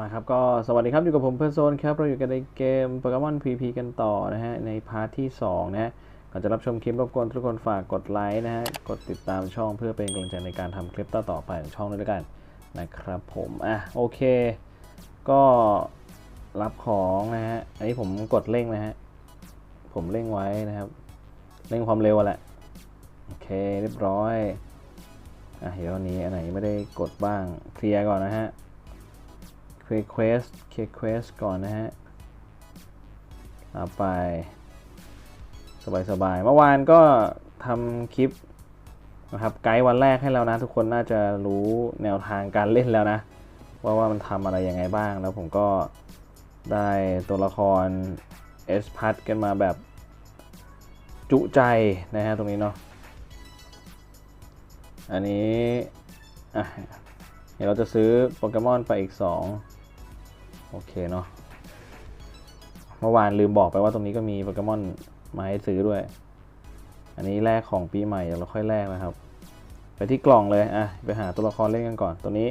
มาครับ ก็สวัสดีครับ อยู่กับผมเพื่อนโซนครับ เราอยู่กันในเกมโปเกมอน PP กันต่อนะฮะ ในพาร์ทที่ 2 นะฮะ ก่อนจะรับชมคลิปรบกวนทุกคนฝากกดไลค์นะฮะ กดติดตามช่องเพื่อเป็นกำลังใจในการทำคลิปต่อๆไปของช่องด้วยกันนะครับผม อะ โอเค ก็รับของนะฮะ อันนี้ผมกดเร่งนะฮะ ผมเร่งไว้นะครับ เร่งความเร็วแหละ โอเค เรียบร้อย อะ เดี๋ยววันนี้อันไหนไม่ได้กดบ้าง เคลียร์ก่อนนะฮะ เคลียร์เควสเคลียร์เควสก่อนนะฮะเอาไป สบายๆ เมื่อวานก็ทำคลิปนะครับไกด์วันแรกให้แล้วนะ ทุกคนน่าจะรู้แนวทางการเล่นแล้วนะ ว่าว่ามันทำอะไรยังไงบ้างแล้วผมก็ได้ตัวละครเอสพัทกันมาแบบจุใจนะฮะตรงนี้เนาะอันนี้อะเดี๋ยวเราจะซื้อโปเกมอนไปอีก 2 โอเคเนาะเมื่อวานลืมบอกไปว่าตรงนี้ก็มีโปเกมอนมาให้ซื้อด้วย อันนี้แลกของปีใหม่เดี๋ยวเราค่อยแลกนะครับ ไปที่กล่องเลยอะไปหาตัวละครเล่นกันก่อนตัวนี้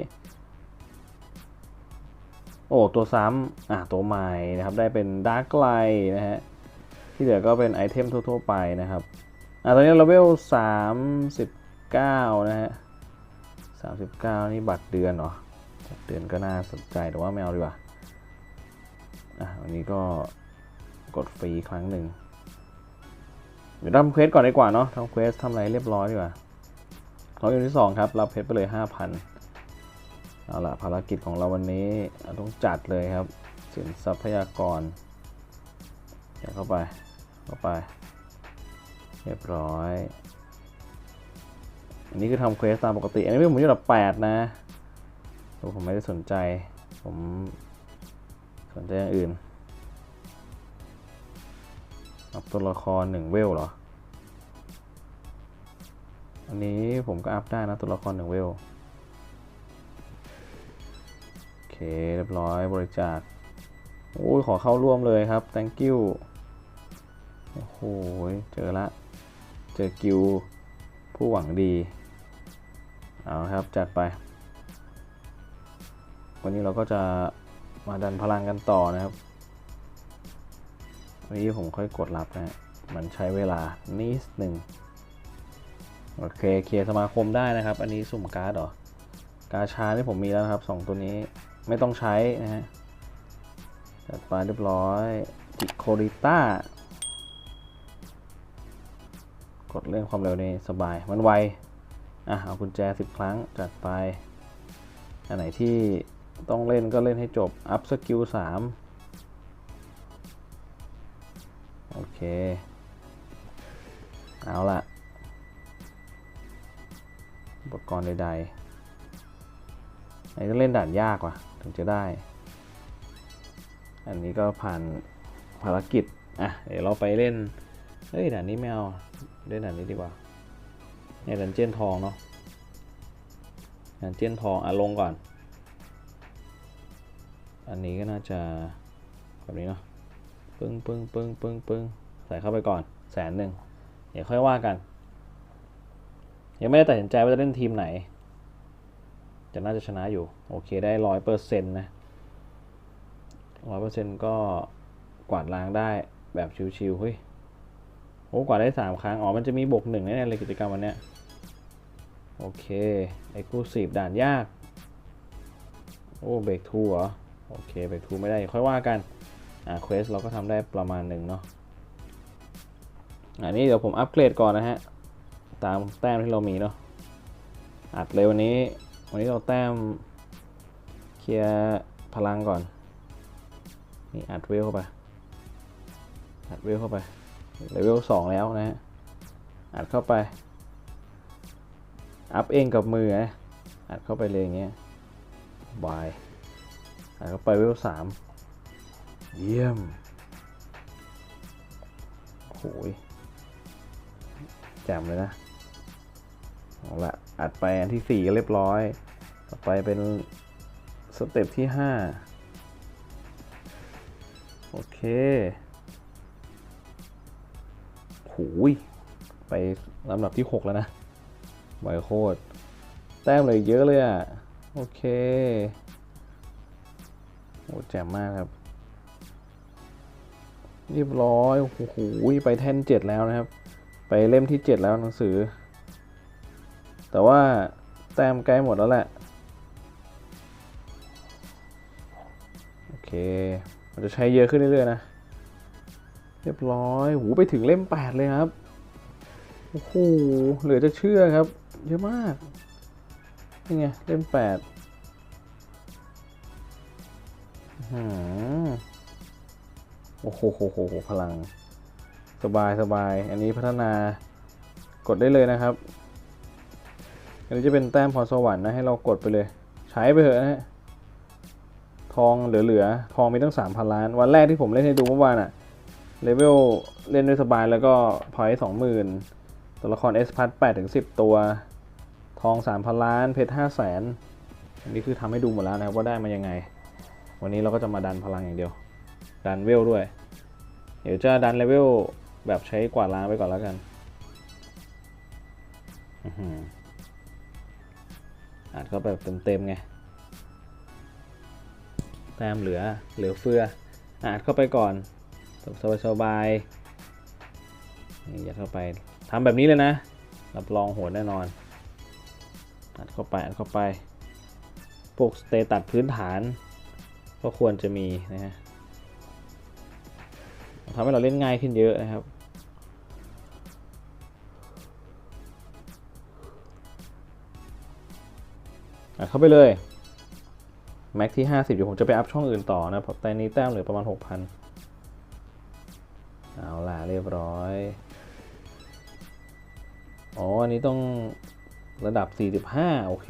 โอ้ตัวซ้ำอะตัวใหม่นะครับ ได้เป็นดาร์กไลนะฮะที่เหลือก็เป็นไอเทมทั่ว ๆ ไปนะครับอะตอนนี้เลเวล39นะฮะ39นี่บัตรเดือนเหรอบัตรเดือนก็น่าสนใจแต่ว่าไม่เอาดีกว่า อะวันนี้ก็กดฟรีครั้งหนึ่งเดี๋ยวทำเควสก่อนดีกว่าเนาะทำเควสทำอะไรเรียบร้อยดีกว่าเราอยู่ที่สองครับ รับเพชรไปเลย5,000เอาละภารกิจของเราวันนี้เราต้องจัดเลยครับสินทรัพยากรเดี๋ยวเข้าไป เข้าไป เรียบร้อย อันนี้คือทำเควสตามปกติ อันนี้ผมอยู่ระดับ8นะผมไม่ได้สนใจ ผม สนใจอย่างอื่นอัพตัวละครหนึ่งเวลเหรอ อันนี้ผมก็อัพได้นะตัวละครหนึ่งเวล โอเค เรียบร้อยบริจาค โอ้ย ขอเข้าร่วมเลยครับ thank you โอ้โห เจอละ เจอกิวผู้หวังดี เอาครับ จัดไป วันนี้เราก็จะ มาดันพลังกันต่อนะครับวันนี้ผมค่อยกดรับนะฮะมันใช้เวลานิดหนึ่งโอเคเคลียร์สมาคมได้นะครับ อันนี้สุ่มการ์ดเหรอกาชาที่ผมมีแล้วนะครับสองตัวนี้ไม่ต้องใช้นะฮะจัดไปเรียบร้อยจิโคริต้ากดเรื่องความเร็วนี่สบายมันไวอะเอากุญแจ 10 ครั้งจัดไปอันไหนที่ ต้องเล่นก็เล่นให้จบ อัพสกิล3โอเค เอาละอุปกรณ์ใดๆอันนี้ต้องเล่นด่านยากว่ะ ถึงจะได้ อันนี้ก็ผ่านภารกิจ อะ เดี๋ยวเราไปเล่น เฮ้ย ด่านนี้ไม่เอา เล่นด่านนี้ดีกว่าเนี่ยดันเจียนทองเนาะดันเจียนทอง อะ ลงก่อน อันนี้ก็น่าจะแบบนี้เนาะปึ้งปึ้งปึ้งปึ้งปึ้งใส่เข้าไปก่อนแสนหนึ่งเดี๋ยวค่อยว่ากัน ยังไม่ได้ตัดสินใจว่าจะเล่นทีมไหน จะน่าจะชนะอยู่ โอเคได้ร้อยเปอร์เซ็นต์นะร้อยเปอร์เซ็นต์ก็กวาดล้างได้แบบชิวๆเฮ้ยโอ้กว่าได้สามครั้ง อ๋อ มันจะมีบวกหนึ่งแน่ๆเลยกิจกรรมวันเนี้ยโอเคไอ้กู้สีบด่านยาก โอ้เบรกทูเหรอ โอเคเบรกทูไม่ได้ค่อยว่ากันอ่าเควสเราก็ทำได้ประมาณหนึ่งเนาะอันนี้เดี๋ยวผมอัปเกรดก่อนนะฮะ ตามแต้มที่เรามีเนาะอัดเลยวันนี้ วันนี้เราแต้มเคลียร์พลังก่อน นี่อัดเวลเข้าไป อัดเวลเข้าไปเลเวลสองแล้วนะฮะ อัดเข้าไป อัพเองกับมือนะอัดเข้าไปเลยอย่างเงี้ยบาย อัดเข้าไปเวลสามเยี่ยมโอยแจ่มเลยนะเอาละอัดไปอันที่สี่เรียบร้อย ต่อไปเป็นสเต็ปที่ห้าโอเคหูยไปลำดับที่ 6 แล้วนะไวโคตร แต้มเลยเยอะเลยอะ โอเค โอ้แจ่มมากครับ เรียบร้อย โอ้โห ไปแท่นเจ็ดแล้วนะครับ ไปเล่มที่เจ็ดแล้วหนังสือ แต่ว่าแต้มใกล้หมดแล้วแหละ โอเค มันจะใช้เยอะขึ้นเรื่อยๆนะ เรียบร้อยหูไปถึงเล่มแปดเลยครับ โอ้โห เหลือจะเชื่อครับ เยอะมาก นี่ไง เล่มแปด โอ้โหโหโหพลัง สบายสบาย อันนี้พัฒนากดได้เลยนะครับ อันนี้จะเป็นแต้มพรสวรรค์นะ ให้เรากดไปเลย ใช้ไปเถอะนะฮะ ทองเหลือๆ ทองมีตั้งสามพันล้าน วันแรกที่ผมเล่นให้ดูเมื่อวานอะเลเวลเล่นด้วยสบายแล้วก็พอยต์สองหมื่นตัวละครเอสพัทแปดถึงสิบตัว ทองสามพันล้าน เพชรห้าแสนอันนี้คือทำให้ดูหมดแล้วนะครับว่าได้มายังไง วันนี้เราก็จะมาดันพลังอย่างเดียว ดันเวลด้วย เดี๋ยวจะดันเลเวลแบบใช้กวาดล้างไปก่อนแล้วกันอื้มอัดเข้าไปแบบเต็มๆไง แต้มเหลือเหลือเฟืออัดเข้าไปก่อนสบายสบายๆนี่ยัดเข้าไปทำแบบนี้เลยนะ รับรองโหดแน่นอน อัดเข้าไป อัดเข้าไป พวกสเตตัสพื้นฐาน ก็ควรจะมีนะฮะทำให้เราเล่นง่ายขึ้นเยอะนะครับอัดเข้าไปเลย แม็กที่ 50เดี๋ยวผมจะไปอัพช่องอื่นต่อนะเพราะแต่นี้แต้มเหลือประมาณ 6,000 เอาล่ะเรียบร้อย อ๋อ อันนี้ต้องระดับ 45 โอเค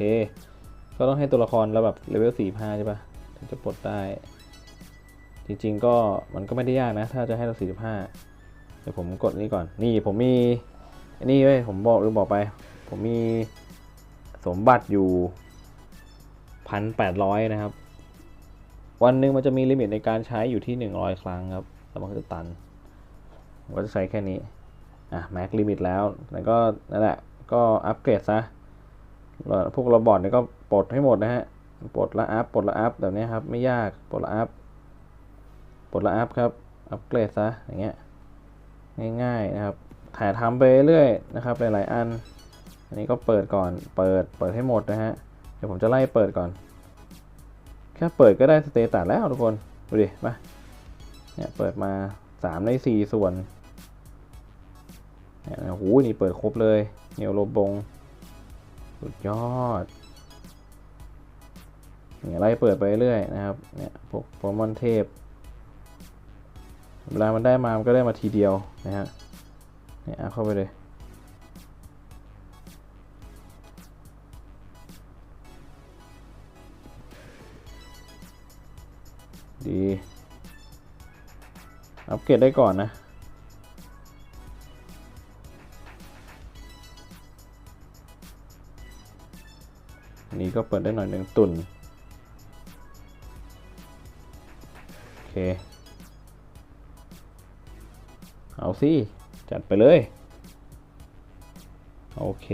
ก็ต้องให้ตัวละครระดับเลเวล 45 ใช่ปะ ถึงจะปลดได้ จริงๆก็มันก็ไม่ได้ยากนะ ถ้าจะให้เรา 45 เดี๋ยวผมกดนี่ก่อน นี่ผมมีอันนี้เว้ยผมบอกหรือบอกไป ผมมีสมบัติอยู่ 1,800 นะครับ วันหนึ่งมันจะมีลิมิตในการใช้อยู่ที่ 100 ครั้งครับ แล้วมันก็จะตันผมก็จะใช้แค่นี้ อะแม็กลิมิตแล้ว แล้วก็นั่นแหละ ก็อัปเกรดซะ พวกโรบอทนี่ก็ปลดให้หมดนะฮะ ปลดละอัพปลดละอัพแบบนี้ครับ ไม่ยากปลดละอัพปลดละอัพครับ อัปเกรดซะอย่างเงี้ยง่ายๆนะครับ ถ่ายทำไปเรื่อยนะครับหลายๆอัน อันนี้ก็เปิดก่อน เปิด เปิดให้หมดนะฮะ เดี๋ยวผมจะไล่เปิดก่อน แค่เปิดก็ได้สเตตัสแล้วทุกคน ดูดิ มา เนี่ยเปิดมาสามในสี่ส่วน เนี่ยโอ้โหนี่เปิดครบเลย เนียวโลบง สุดยอด เนี่ยไล่เปิดไปเรื่อยนะครับเนี่ยพวกโปรมอนเทพเวลามันได้มา มันก็ได้มาทีเดียวนะฮะเนี่ยเอาเข้าไปเลยดี อัปเกรดได้ก่อนนะนนี้ก็เปิดได้หน่อยหนึ่งตุ่น เคเอาสิ จัดไปเลย โอเค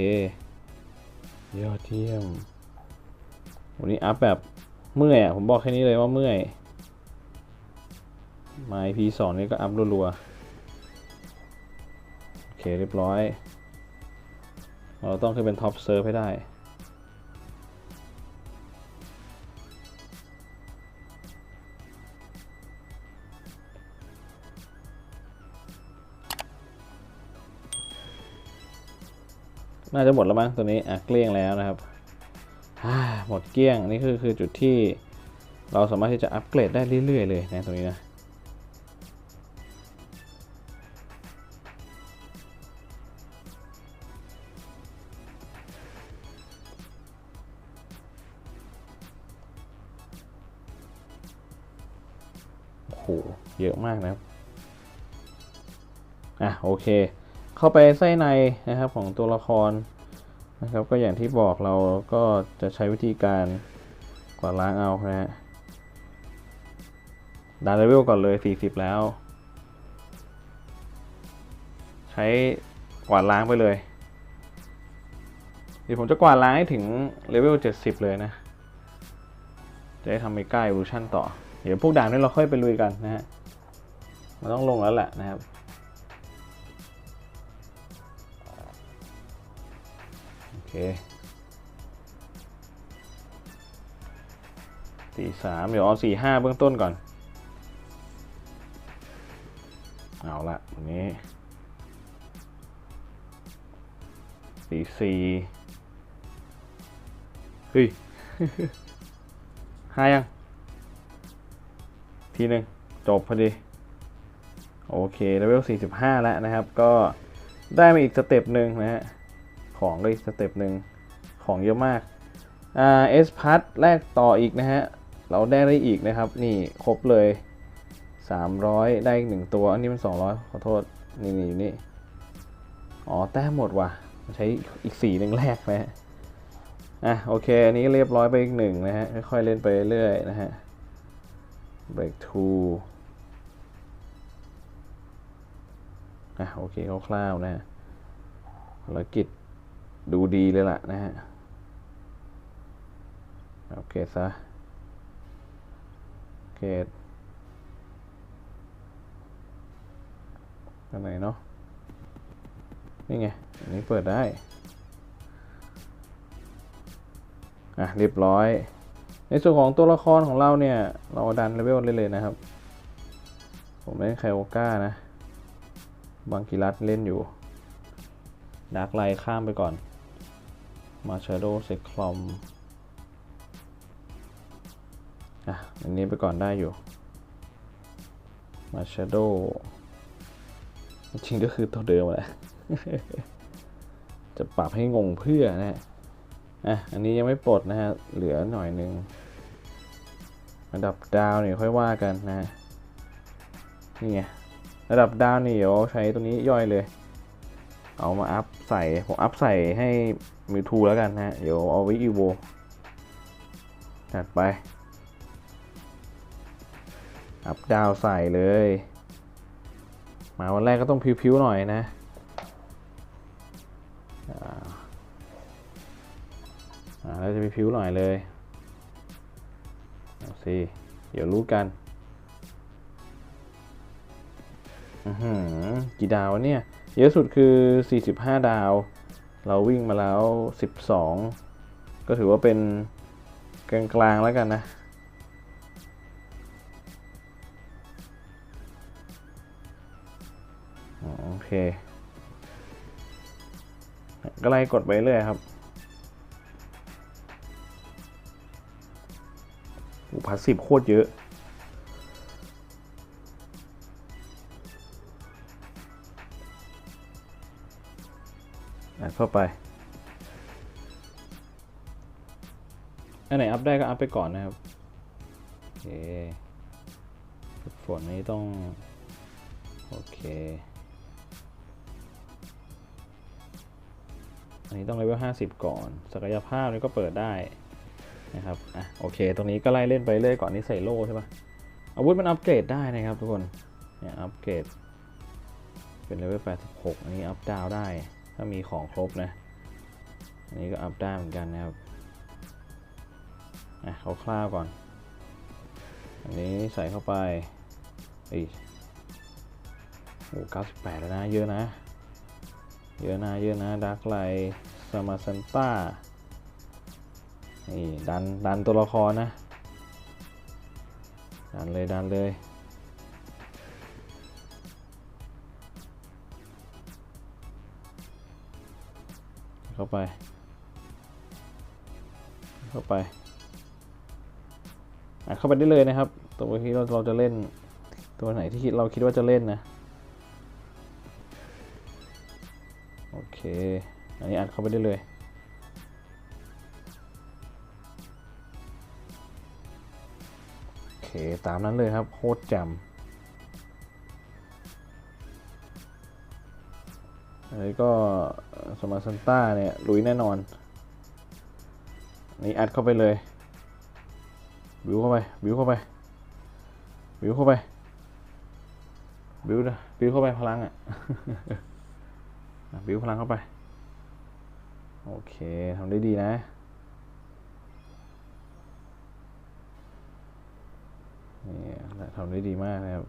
ยอดเยี่ยม วันนี้อัพแบบเมื่อยอะ ผมบอกแค่นี้เลยว่าเมื่อยไมา IP สองนี่ก็อัพรัวๆ โอเคเรียบร้อย เราต้องขึ้นเป็นท็อปเซิร์ฟให้ได้ น่าจะหมดแล้วมั้งตัวนี้อะเกลี้ยงแล้วนะครับหมดเกลี้ยงนี่คือคือจุดที่เราสามารถที่จะอัปเกรดได้เรื่อยๆเลยนะตรงนี้นะโอ้โหเยอะมากนะครับ อะ โอเค เข้าไปไส้ในนะครับของตัวละครนะครับ ก็อย่างที่บอกเราก็จะใช้วิธีการกวาดล้างเอานะฮะดันเลเวลก่อนเลย 40 แล้ว ใช้กวาดล้างไปเลยเดี๋ยวผมจะกวาดล้างให้ถึงเลเวล 70 เลยนะ จะได้ทำเมกา e อ o ลูชันต่อ เดี๋ยวพวกด่านนี้เราค่อยไปลุยกันนะฮะ มันต้องลงแล้วแหละนะครับ คสี่สามเดี๋ยวเอาสี่ห้าเบื้องต้นก่อน เอาละวันนี้สี่สี่เฮ้ยห้ายัง ทีหนึ่งจบพอดี โอเคเลเวล45 แล้วนะครับ ก็ได้มาอีกสเต็ปหนึ่งนะฮะ ของก็อีกสเต็ปหนึ่งของเยอะมากอ่าเอสพัทแรกต่ออีกนะฮะ เราได้ได้อีกนะครับ นี่ครบเลย 300 ได้อีกหนึ่งตัว อันนี้มัน 200 ขอโทษ นี่นี่อยู่นี่ อ๋อ แต้มหมดว่ะ ใช้อีกสีหนึ่งแรกนะฮะ อะ โอเค อันนี้เรียบร้อยไปอีกหนึ่งนะฮะ ค่อยๆเล่นไปเรื่อยนะฮะ break two อะ โอเคคร่าวๆนะฮะภารกิจ ดูดีเลยล่ะนะฮะ โอเคซะโอเคอันไหนเนาะ นี่ไง อันนี้เปิดได้ อะ เรียบร้อย ในส่วนของตัวละครของเราเนี่ย เราดันเลเวลเลยเลยนะครับ ผมเล่นไคโอก้านะ บางกิรัตเล่นอยู่ดาร์กไลข้ามไปก่อน มาชาโดเซคลอมอะอันนี้ไปก่อนได้อยู่มาชาโดจริงก็คือตัวเดิมแหละ จะปรับให้งงเพื่อนะฮะอะอันนี้ยังไม่ปลดนะฮะ เหลือหน่อยหนึ่งระดับดาวนี่ค่อยว่ากันนะฮะนี่ไง ระดับดาวนี่เดี๋ยวใช้ตัวนี้ย่อยเลย เอามาอัพใส่ ผมอัพใส่ให้ มิวทูแล้วกันนะฮะเดี๋ยวเอาไว้อีโวจัดไป อัพดาวใส่เลย มาวันแรกก็ต้องพิวๆหน่อยนะอ่าแล้วจะพิวๆหน่อยเลยเอาสิเดี๋ยวรู้กันอือหือกี่ดาวเนี่ย เยอะสุดคือ 45 ดาว เราวิ่งมาแล้ว 12 ก็ถือว่าเป็นกลางๆแล้วกันนะอ๋อโอเค ก็ไล่กดไปเรื่อยครับอูพาสซีฟโคตรเยอะ อัดเข้าไป อันไหนอัพได้ก็อัพไปก่อนนะครับโอเคฝนนี้ต้อง โอเค อันนี้ต้องเลเวล50 ก่อน ศักยภาพนี่ก็เปิดได้นะครับ อะ โอเค ตรงนี้ก็ไล่เล่นไปเรื่อยก่อนนี่ใส่โล่ใช่ปะอาวุธมันอัปเกรดได้นะครับทุกคน เนี่ยอัปเกรด เป็นเลเวล86อันนี้อัพดาวได้ ถ้ามีของครบนะ อันนี้ก็อัพได้เหมือนกันนะครับอะคร่าวก่อน อันนี้ใส่เข้าไปอีโอ้98แล้วนะ เยอะนะ เยอะนะ เยอะนะดักไลสมาซันต้า นี่ ดัน ดันตัวละครนะ ดันเลย ดันเลย เข้าไป เข้าไปอะเข้าไปได้เลยนะครับ ตัวที่เราเราจะเล่นตัวไหนที่เราคิดว่าจะเล่นนะ โอเค อันนี้อัดเข้าไปได้เลยโอเค ตามนั้นเลยครับโคตรจำอันนี้ก็ สมาซันต้าเนี่ยลุยแน่นอน นี่อัดเข้าไปเลย บิวเข้าไป บิวเข้าไป บิวเข้าไป บิวนะบิวเข้าไปพลังอะ บิวพลังเข้าไป โอเคทำได้ดีนะนี่ทำได้ดีมากนะครับ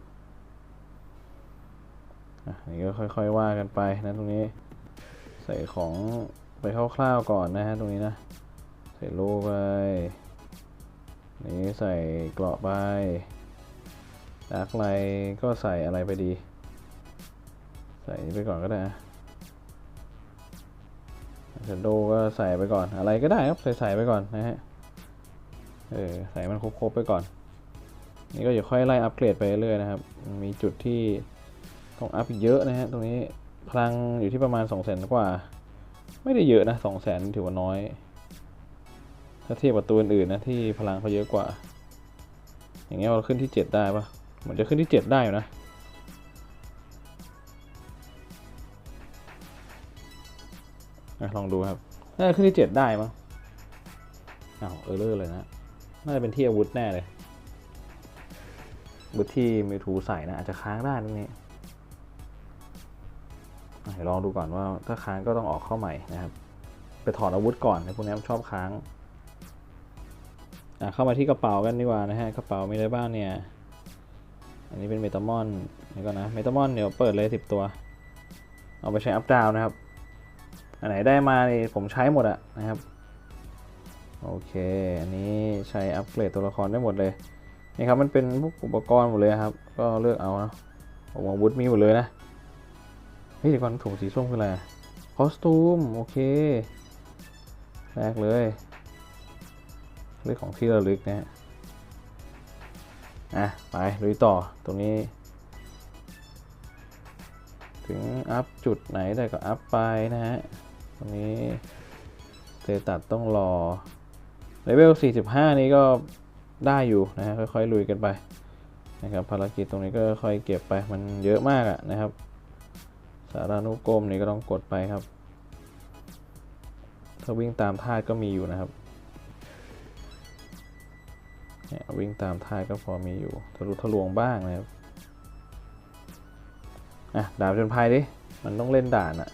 อะนี่ก็ค่อยๆว่ากันไปนะตรงนี้ ใส่ของไปคร่าวๆก่อนนะฮะตรงนี้นะ ใส่โล่ไป นี่ใส่เกราะไปดักไลก็ใส่อะไรไปดี ใส่ไปก่อนก็ได้นะเชนโดก็ใส่ไปก่อนอะไรก็ได้ครับใส่ใส่ไปก่อนนะฮะ เออใส่มันครบๆไปก่อน นี่ก็อย่าค่อยไล่อัปเกรดไปเรื่อยๆนะครับ มีจุดที่ต้องอัพเยอะนะฮะตรงนี้ พลังอยู่ที่ประมาณ2 0 0 0 0 0กว่า ไม่ได้เยอะนะ2 0 0 0 0 0ถือว่าน้อย ถ้าเทียบกับตัวอื่นๆนะที่พลังเขาเยอะกว่า อย่างเงี้ยเราขึ้นที่7ได้ปะเหมือนจะขึ้นที่7ได้อยู่นะลองดูครับ น่าจะขึ้นที่7ได้มั้งอ้าวเออเลอร์เลยนะ น่าจะเป็นที่อาวุธแน่เลยอาวุธที่มิวทูใส่นะอาจจะค้างได้ตรงนี้อ่ เดี๋ยวลองดูก่อนว่าถ้าค้างก็ต้องออกเข้าใหม่นะครับ ไปถอดอาวุธก่อนในพวกนี้ชอบค้างอะเข้ามาที่กระเป๋ากันดีกว่านะฮะกระเป๋ามีอะไรบ้างเนี่ย อันนี้เป็นเมตามอนนี่ก็นะเมตามอนเดี๋ยวเปิดเลย10ตัว เอาไปใช้อัพดาวนะครับ อันไหนได้มานี่ผมใช้หมดอะนะครับโอเค อันนี้ใช้อัปเกรดตัวละครได้หมดเลย นี่ครับ มันเป็นพวกอุปกรณ์หมดเลยครับ ก็เลือกเอานะผมอาวุธมีหมดเลยนะ เฮ้ยเดี๋ยวก่อนถุงสีส้มคืออะไรคอสตูม โอเคแรกเลยเรื่องของที่ระลึกนะฮะอะ ไปลุยต่อตรงนี้ ถึงอัพจุดไหนได้ก็อัพไปนะฮะ ตรงนี้เตตัสต้องรอเลเวล 45 นี้ก็ได้อยู่นะฮะค่อยๆลุยกันไปนะครับภารกิจตรงนี้ก็ค่อยเก็บไปมันเยอะมากอะนะครับ สารานุกรมนี่ก็ต้องกดไปครับ ถ้าวิ่งตามธาตุก็มีอยู่นะครับเนี่ยวิ่งตามท่ายก็พอมีอยู่ทะลุทะลวงบ้างนะครับอะดานจนภัยดิ มันต้องเล่นด่านอะ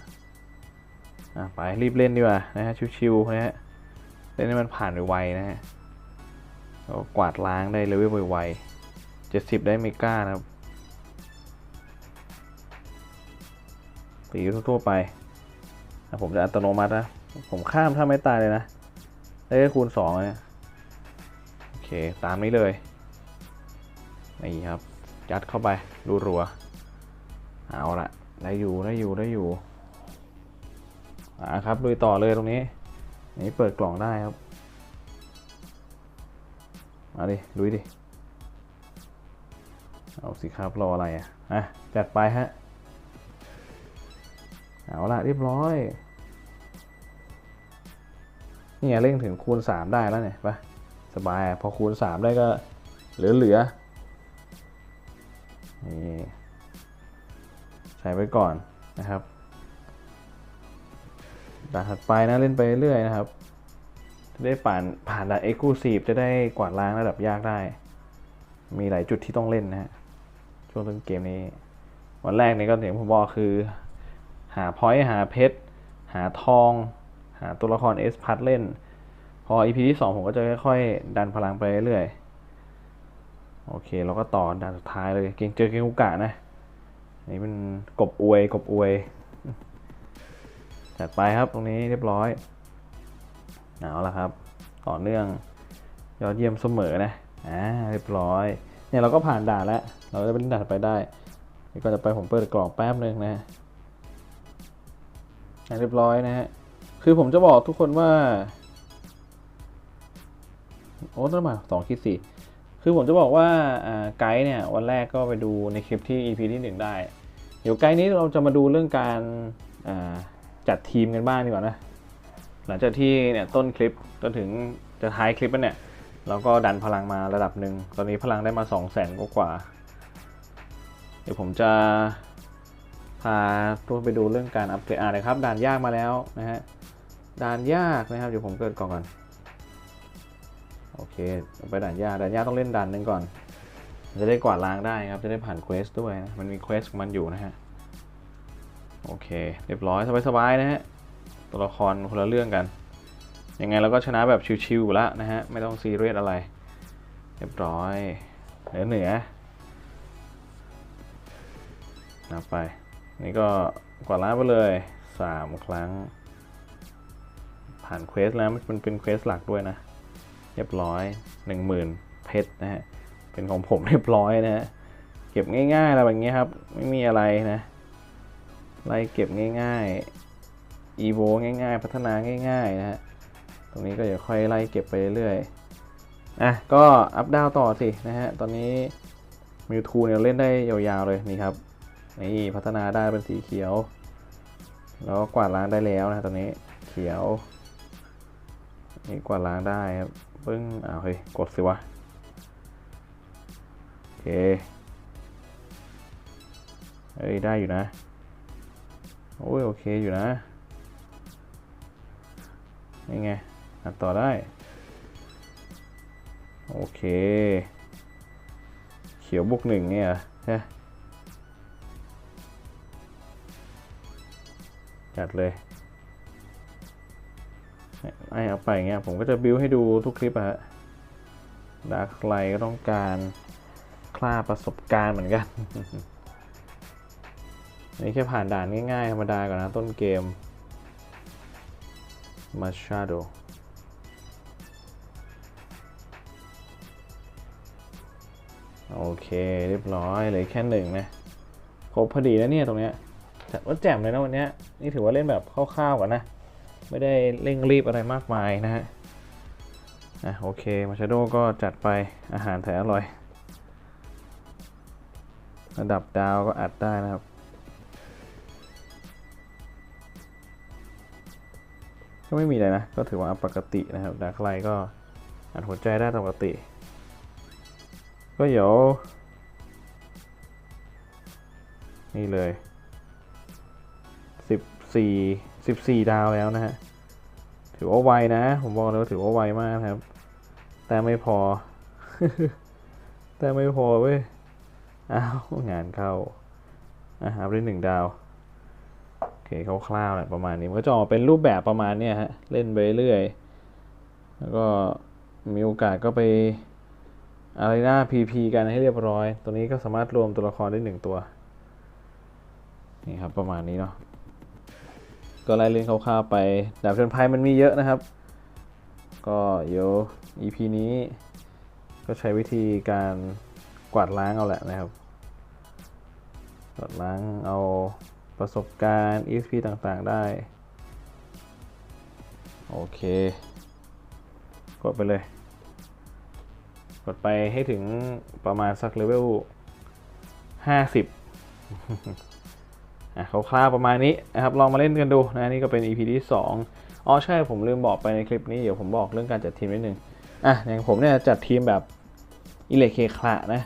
อะไปรีบเล่นดีกว่านะฮะชิวๆนะฮะเล่นให้มันผ่านไวๆนะฮะก็กวาดล้างได้เลเวลไวๆเจ็ดสิบได้เมกานะครับ ตีทั่วๆไปผมจะอัตโนมัตินะ ผมข้ามถ้าไม่ตายเลยนะ ได้แค่คูณสองเนี่ย โอเค ตามนี้เลย นี่ครับ ยัดเข้าไปดูรัว เอาละได้อยู่ ได้อยู่ ได้อยู่อ่าครับลุยต่อเลยตรงนี้ นี่เปิดกล่องได้ครับ มาดิ ลุยดิ เอาสิครับ รออะไรอะ อะ จัดไปฮะ เอาละเรียบร้อย นี่เร่งถึงคูณ 3 ได้แล้วเนี่ยไปสบายพอคูณ 3 ได้ก็เหลือเหลือนี่ใช้ไว้ก่อนนะครับด่านถัดไปนะเล่นไปเรื่อยนะครับจะได้ผ่านผ่านด่านเอ็กซ์คลูซีฟจะได้กวาดล้างระดับยากได้ มีหลายจุดที่ต้องเล่นนะฮะช่วงต้นเกมนี้ วันแรกนี่ก็อย่างผมบอกคือ หาพอยต์หาเพชรหาทอง หาตัวละครเอสพัดเล่น พอ EP ที่2ผมก็จะค่อยๆ ดันพลังไปเรื่อยๆ โอเค เราก็ต่อด่านสุดท้ายเลยเก่งเจอเกงกุกะนะ นี่เป็นกบอวยกบอวย จัดไปครับตรงนี้เรียบร้อยเอาละครับ ต่อเนื่องยอดเยี่ยมเสมอนะอ่าเรียบร้อยเนี่ยเราก็ผ่านด่านแล้ว เราจะไปเล่นด่านต่อไปได้ นี่ก็จะไปผมเปิดกล่องแป๊บนึงนะอะ เรียบร้อยนะฮะ คือผมจะบอกทุกคนว่า โอ้ต้องมาสองคิดสี่คือผมจะบอกว่าไกด์เนี่ยวันแรกก็ไปดูในคลิปที่ EP ที่หนึ่งได้ เดี๋ยวไกด์นี้เราจะมาดูเรื่องการจัดทีมกันบ้างดีกว่านะ หลังจากที่เนี่ยต้นคลิปจนถึงจะท้ายคลิปแล้วเนี่ยเราก็ดันพลังมาระดับหนึ่ง ตอนนี้พลังได้มา 2 0 0แสนกว่า เดี๋ยวผมจะ พาตัวไปดูเรื่องการอัปเกรดอ่านะครับด่านยากมาแล้วนะฮะด่านยากนะครับเดี๋ยวผมเกิดก่อนก่อนโอเคไปด่านยากด่านยากต้องเล่นด่านหนึ่งก่อน จะได้กวาดล้างได้ครับจะได้ผ่านเควสด้วยนะมันมีเควสของมันอยู่นะฮะโอเค เรียบร้อยสบายๆนะฮะตัวละครคนละเรื่องกันยังไงเราก็ชนะแบบชิวๆแล้วนะฮะไม่ต้องซีเรียสอะไร เรียบร้อยเหนือเหนือนับไป นี่ก็กวาดล้างไปเลยสามครั้ง ผ่านเควสแล้วมันเป็นเควสหลักด้วยนะ เรียบร้อยหนึ่งหมื่นเพชรนะฮะ เป็นของผมเรียบร้อยนะฮะ เก็บง่ายๆอะไรแบบนี้ครับ ไม่มีอะไรนะไล่เก็บง่ายๆอีโวง่ายๆ พัฒนาง่าย ๆ นะฮะ ตรงนี้ก็เดี๋ยวค่อยไล่เก็บไปเรื่อยๆ อะ ก็อัพดาวต่อสินะฮะ ตอนนี้มิวทูเนี่ยเล่นได้ยาวๆเลยนี่ครับ นี่พัฒนาได้เป็นสีเขียว แล้วก็กวาดล้างได้แล้วนะตอนนี้เขียวนี่กวาดล้างได้ครับปึ้งอ้าวเฮ้ยกดสิวะโอเคเอ้ยได้อยู่นะโอ้ยโอเคอยู่นะนี่ไงอัดต่อได้โอเค เขียวบุกหนึ่งเนี่ยใช่ จัดเลยไอ้เอาไปอย่างเงี้ยผมก็จะบิวให้ดูทุกคลิปอะฮะดาร์คไลก็ต้องการคล่าประสบการณ์เหมือนกัน นี่แค่ผ่านด่านง่ายๆ ธรรมดาก่อนนะต้นเกมมาชาโดโอเค เรียบร้อยเลยแค่หนึ่งนะ ครบพอดีแล้วเนี่ยตรงเนี้ย แต่ว่าแจ่มเลยนะวันนี้นี่ถือว่าเล่นแบบคร่าวๆก่อนนะ ไม่ได้เร่งรีบอะไรมากมายนะฮะอะโอเคมาชาโดก็จัดไปอาหารแถมอร่อย ระดับดาวก็อัดได้นะครับก็ไม่มีอะไรนะ ก็ถือว่าปกตินะครับดาร์คไลก็อัดหัวใจได้ตปกติ ก็เดี๋ยว นี่เลย 14 14 ดาวแล้วนะฮะ ถือว่าไวนะ ผมบอกเลยว่าถือว่าไวมากครับ แต่ไม่พอ แต่ไม่พอเว้ย อ้าว งานเข้าอะอัพได้หนึ่งดาว โอเคคร่าวๆแหละประมาณนี้ มันก็จะออกเป็นรูปแบบประมาณเนี้ยฮะ เล่นไปเรื่อย แล้วก็มีโอกาสก็ไปอะไรหน้า PP กันให้เรียบร้อย ตัวนี้ก็สามารถรวมตัวละครได้หนึ่งตัว นี่ครับ ประมาณนี้เนาะ ก็ไล่เล่นคร่าวๆไป ดาบเชิญภัยมันมีเยอะนะครับ ก็เดี๋ยว EP นี้ก็ใช้วิธีการกวาดล้างเอาแหละนะครับ กวาดล้างเอาประสบการณ์ EXP ต่างๆได้ โอเค กดไปเลย กดไปให้ถึงประมาณสักเลเวล50 อะคร่าวๆประมาณนี้นะครับลองมาเล่นกันดูนะนี่ก็เป็น EP ที่ 2อ๋อใช่ผมลืมบอกไปในคลิปนี้เดี๋ยวผมบอกเรื่องการจัดทีมนิดนึงอะอย่างผมเนี่ยจัดทีมแบบอิเล็กเคคละนะ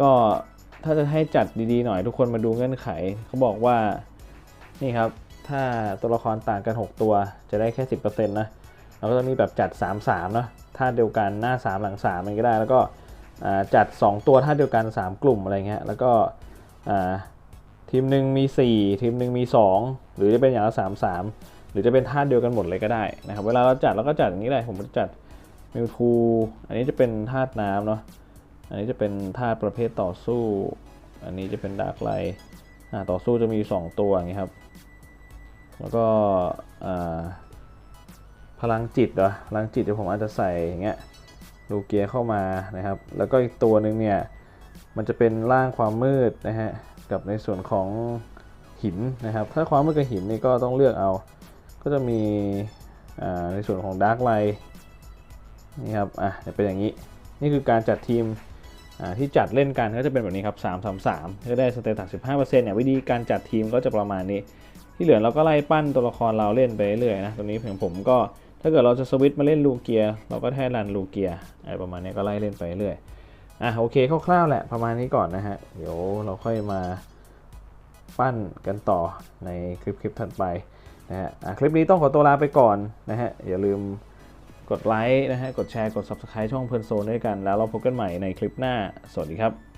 ก็ถ้าจะให้จัดดีๆหน่อยทุกคนมาดูเงื่อนไขเขาบอกว่านี่ครับถ้าตัวละครต่างกัน 6 ตัวจะได้แค่ 10%นะเราก็จะมีแบบจัด 3-3เนาะท่าเดียวกันหน้า 3 หลัง3มันก็ได้ แล้วก็จัด 2 ตัวท่าเดียวกัน 3 กลุ่มอะไรเงี้ยแล้วก็ ทีมหนึ่งมี 4 ทีมหนึ่งมี 2 หรือจะเป็นอย่างละ3 3หรือจะเป็นท่าเดียวกันหมดเลยก็ได้นะครับเวลาเราจัดเราก็จัดอย่างนี้เลยผมจะจัดมิวทูอันนี้จะเป็นธาตุน้ำเนาะอันนี้จะเป็นธาตุประเภทต่อสู้ อันนี้จะเป็นดาร์กไลท์ต่อสู้จะมี 2 ตัวอย่างนี้ครับ แล้วก็พลังจิตเหรอพลังจิตเดี๋ยวผมอาจจะใส่อย่างเงี้ยลูเกียเข้ามานะครับ แล้วก็อีกตัวหนึ่งเนี่ยมันจะเป็นร่างความมืดนะฮะ กับในส่วนของหินนะครับ ถ้าความมืดกับหินนี่ก็ต้องเลือกเอา ก็จะมีในส่วนของดาร์กไลท์นี่ครับอะจะเป็นอย่างนี้ นี่คือการจัดทีมที่จัดเล่นกันก็จะเป็นแบบนี้ครับ 3 3 3 ก็ได้สเตตัส 15%เนี่ยวิธีการจัดทีมก็จะประมาณนี้ ที่เหลือเราก็ไล่ปั้นตัวละครเราเล่นไปเรื่อยนะตรงนี้ของผมก็ถ้าเกิดเราจะสวิตช์มาเล่นลูเกีย เราก็แค่รันลูเกียอะไรประมาณนี้ก็ไล่เล่นไปเรื่อย อะโอเคคร่าวๆแหละประมาณนี้ก่อนนะฮะ เดี๋ยวเราค่อยมาปั้นกันต่อในคลิปคลิปถัดไปนะฮะอะคลิปนี้ต้องขอตัวลาไปก่อนนะฮะ อย่าลืมกดไลค์นะฮะ กดแชร์ กด Subscribe ช่องเพลินโซนด้วยกัน แล้วเราพบกันใหม่ในคลิปหน้า สวัสดีครับ